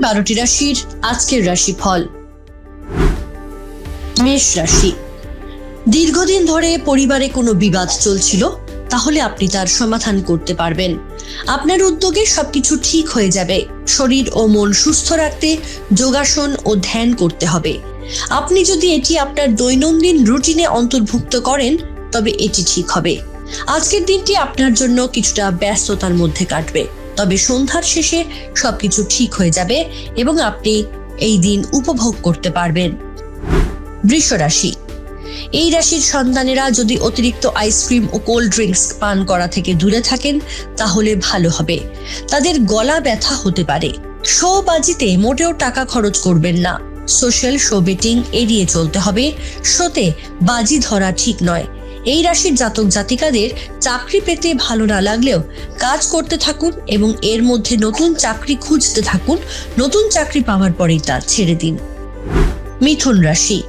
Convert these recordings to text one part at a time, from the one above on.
বারোটি রাশির আজকের রাশিফল। মেষ রাশি। দীর্ঘদিন ধরে পরিবারে কোনো বিবাদ চলছিল, তাহলে আপনি তার সমাধান করতে পারবেন। আপনার উদ্যোগে সবকিছু ঠিক হয়ে যাবে। শরীর ও মন সুস্থ রাখতে যোগাসন ও ধ্যান করতে হবে। আপনি যদি এটি আপনার দৈনন্দিন রুটিনে অন্তর্ভুক্ত করেন, তবে এটি ঠিক হবে। আজকের দিনটি আপনার জন্য কিছুটা ব্যস্ততার মধ্যে কাটবে। তবে সন্ধ্যার শেষে সবকিছু ঠিক হয়ে যাবে এবং আপনি এই দিন উপভোগ করতে পারবেন। বৃষ রাশি। এই রাশির সন্তানেরা যদি অতিরিক্ত আইসক্রিম ও কোল্ড ড্রিঙ্কস পান করা থেকে দূরে থাকেন, তাহলে ভালো হবে। তাদের গলা ব্যথা হতে পারে। শো বাজিতে মোটেও টাকা খরচ করবেন না। সোশ্যাল শো বেটিং এড়িয়ে চলতে হবে। শোতে বাজি ধরা ঠিক নয়। এই রাশির জাতক জাতিকাদের চাকরি পেতে ভালো না লাগলেও কাজ করতে থাকুন এবং এর মধ্যে নতুন চাকরি খুঁজতে থাকুন। নতুন চাকরি পাওয়ার পরেই তা ছেড়ে দিন। মিথুন রাশি।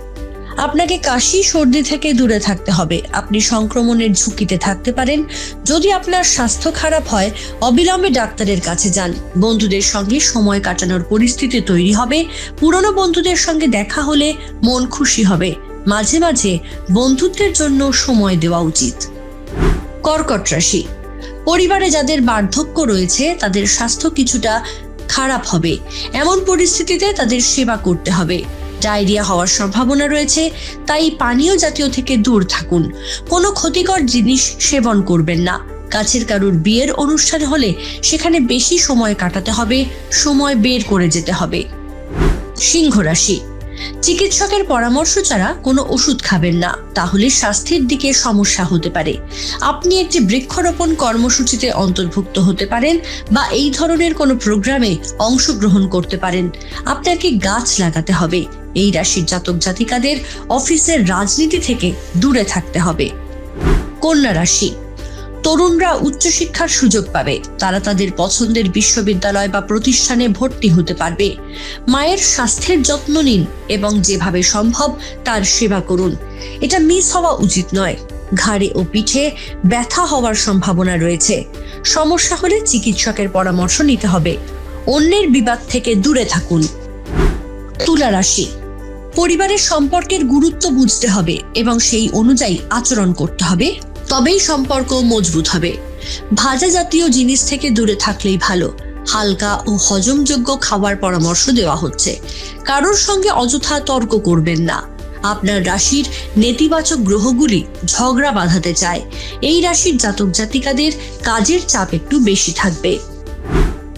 আপনাকে কাশি, সর্দি থেকে দূরে থাকতে হবে। আপনি সংক্রমণের ঝুঁকিতে থাকতে পারেন। যদি আপনার স্বাস্থ্য খারাপ হয়, অবিলম্বে ডাক্তারের কাছে যান। বন্ধুদের সঙ্গে সময় কাটানোর পরিস্থিতি তৈরি হবে। পুরনো বন্ধুদের সঙ্গে দেখা হলে মন খুশি হবে। মাঝে মাঝে বন্ধুত্বের জন্য সময় দেওয়া উচিত। কর্কট রাশি। পরিবারে যাদের বার্ধক্য রয়েছে, তাদের স্বাস্থ্য কিছুটা খারাপ হবে। এমন পরিস্থিতিতে তাদের সেবা করতে হবে। ডায়রিয়া হওয়ার সম্ভাবনা রয়েছে, তাই পানীয় জাতীয় থেকে দূর থাকুন। কোনো ক্ষতিকর জিনিস সেবন করবেন না। কাছের কারুর বিয়ের অনুষ্ঠান হলে সেখানে বেশি সময় কাটাতে হবে, সময় বের করে যেতে হবে। সিংহ রাশি। চিকিৎসকের পরামর্শ ছাড়া কোনো ওষুধ খাবেন না। তাহলে স্বাস্থ্যের দিকে সমস্যা হতে পারে। আপনি একটি বৃক্ষরোপণ কর্মসূচিতে অন্তর্ভুক্ত হতে পারেন বা এই ধরনের কোনো প্রোগ্রামে অংশগ্রহণ করতে পারেন। আপনাকে গাছ লাগাতে হবে। এই রাশির জাতক জাতিকাদের অফিসের রাজনীতি থেকে দূরে থাকতে হবে। কন্যা রাশি তরুণরা উচ্চশিক্ষার সুযোগ পাবে। তারা তাদের পছন্দের বিশ্ববিদ্যালয় বা প্রতিষ্ঠানে ভর্তি হতে পারবে। মায়ের স্বাস্থ্যের যত্ন নিন এবং যেভাবে সম্ভব তার সেবা করুন। এটা মিস হওয়া উচিত নয়। ঘাড়ে ও পিঠে ব্যথা হওয়ার সম্ভাবনা রয়েছে। সমস্যা হলে চিকিৎসকের পরামর্শ নিতে হবে। অন্যের বিবাদ থেকে দূরে থাকুন। তুলা রাশি। পরিবারের সম্পর্কের গুরুত্ব বুঝতে হবে এবং সেই অনুযায়ী আচরণ করতে হবে। তবেই সম্পর্ক মজবুত হবে। ভাজা জাতীয় জিনিস থেকে দূরে থাকলেই ভালো। হালকা ও হজমযোগ্য খাবার পরামর্শ দেওয়া হচ্ছে। কারোর সঙ্গে অযথা তর্ক করবেন না। আপনার রাশির নেতিবাচক গ্রহগুলি ঝগড়া বাঁধাতে চায়। এই রাশির জাতক জাতিকাদের কাজের চাপ একটু বেশি থাকবে।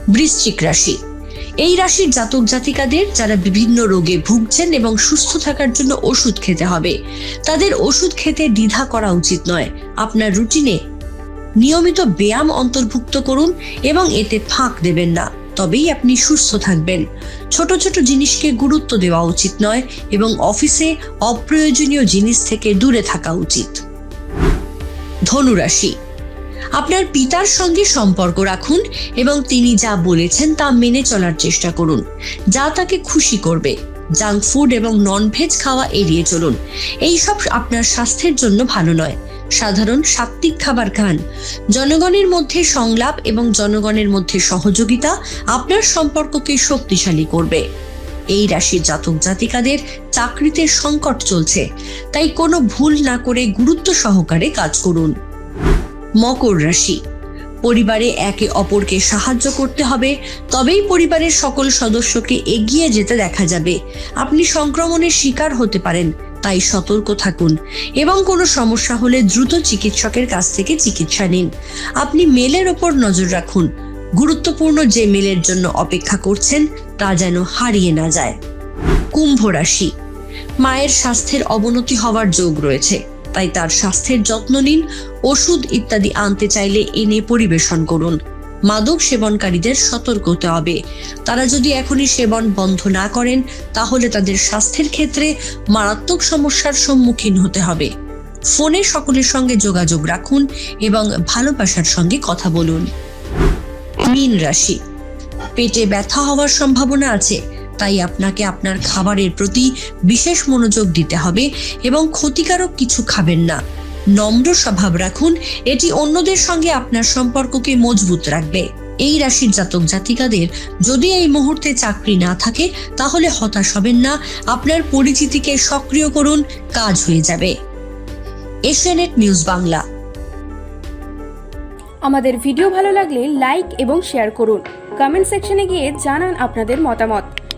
বৃশ্চিক রাশি এই রাশির জাতক জাতিকাদের যারা বিভিন্ন রোগে ভুগছেন এবং সুস্থ থাকার জন্য ওষুধ খেতে হবে, তাদের ওষুধ খেতে দ্বিধা করা উচিত নয়। আপনার রুটিনে নিয়মিত ব্যায়াম অন্তর্ভুক্ত করুন এবং এতে ফাঁক দেবেন না, তবেই আপনি সুস্থ থাকবেন। ছোট ছোট জিনিসকে গুরুত্ব দেওয়া উচিত নয় এবং অফিসে অপ্রয়োজনীয় জিনিস থেকে দূরে থাকা উচিত। ধনুরাশি আপনার পিতার সঙ্গে সম্পর্ক রাখুন এবং তিনি যা বলেছেন তা মেনে চলার চেষ্টা করুন। যা তাকে খুশি করবে। জাঙ্ক ফুড এবং নন ভেজ খাওয়া এড়িয়ে চলুন। এইসব আপনার স্বাস্থ্যের জন্য ভালো নয়। সাধারণ সাত্ত্বিক খাবার খান। জনগণের মধ্যে সংলাপ এবং জনগণের মধ্যে সহযোগিতা আপনার সম্পর্ককে শক্তিশালী করবে। এই রাশির জাতক জাতিকাদের চাকরিতে সংকট চলছে। তাই কোনো ভুল না করে গুরুত্ব সহকারে কাজ করুন। মকর রাশি। পরিবারে একে অপরকে সাহায্য করতে হবে, তবেই পরিবারের সকল সদস্যকে এগিয়ে যেতে দেখা যাবে। আপনি সংক্রমণের শিকার হতে পারেন, তাই সতর্ক থাকুন এবং কোনো সমস্যা হলে দ্রুত চিকিৎসকের কাছ থেকে চিকিৎসা নিন। আপনি মেলের ওপর নজর রাখুন, গুরুত্বপূর্ণ যে মেলের জন্য অপেক্ষা করছেন তা যেন হারিয়ে না যায়। কুম্ভ রাশি, মায়ের স্বাস্থ্যের অবনতি হওয়ার যোগ রয়েছে। তাই তার স্বাস্থ্যের যত্ন নিন, ওষুধ ইত্যাদি আনতে চাইলে এনে পরিবেশন করুন। মাদক সেবনকারীদের সতর্ক হতে হবে। তারা যদি এখনই সেবন বন্ধ না করেন, তাহলে তাদের স্বাস্থ্যের ক্ষেত্রে মারাত্মক সমস্যার সম্মুখীন হতে হবে। ফোনে সকলের সঙ্গে যোগাযোগ রাখুন এবং ভালোবাসার সঙ্গে কথা বলুন। মীন রাশি। পেটে ব্যথা হওয়ার সম্ভাবনা আছে। তাই আপনাকে আপনার খাবারের প্রতি বিশেষ মনোযোগ দিতে হবে এবং ক্ষতিকারক কিছু খাবেন না। নম্র স্বভাব রাখুন, এটি অন্যদের সঙ্গে আপনার সম্পর্ককে মজবুত রাখবে। এই রাশির জাতক জাতিকাদের যদি এই মুহূর্তে চাকরি না থাকে, তাহলে হতাশ হবেন না, আপনার পরিচিতিকে সক্রিয় করুন, কাজ হয়ে যাবে। এশিয়ানেট নিউজ বাংলা। আমাদের ভিডিও ভালো লাগলে লাইক এবং শেয়ার করুন। কমেন্ট সেকশনে গিয়ে জানান আপনাদের মতামত।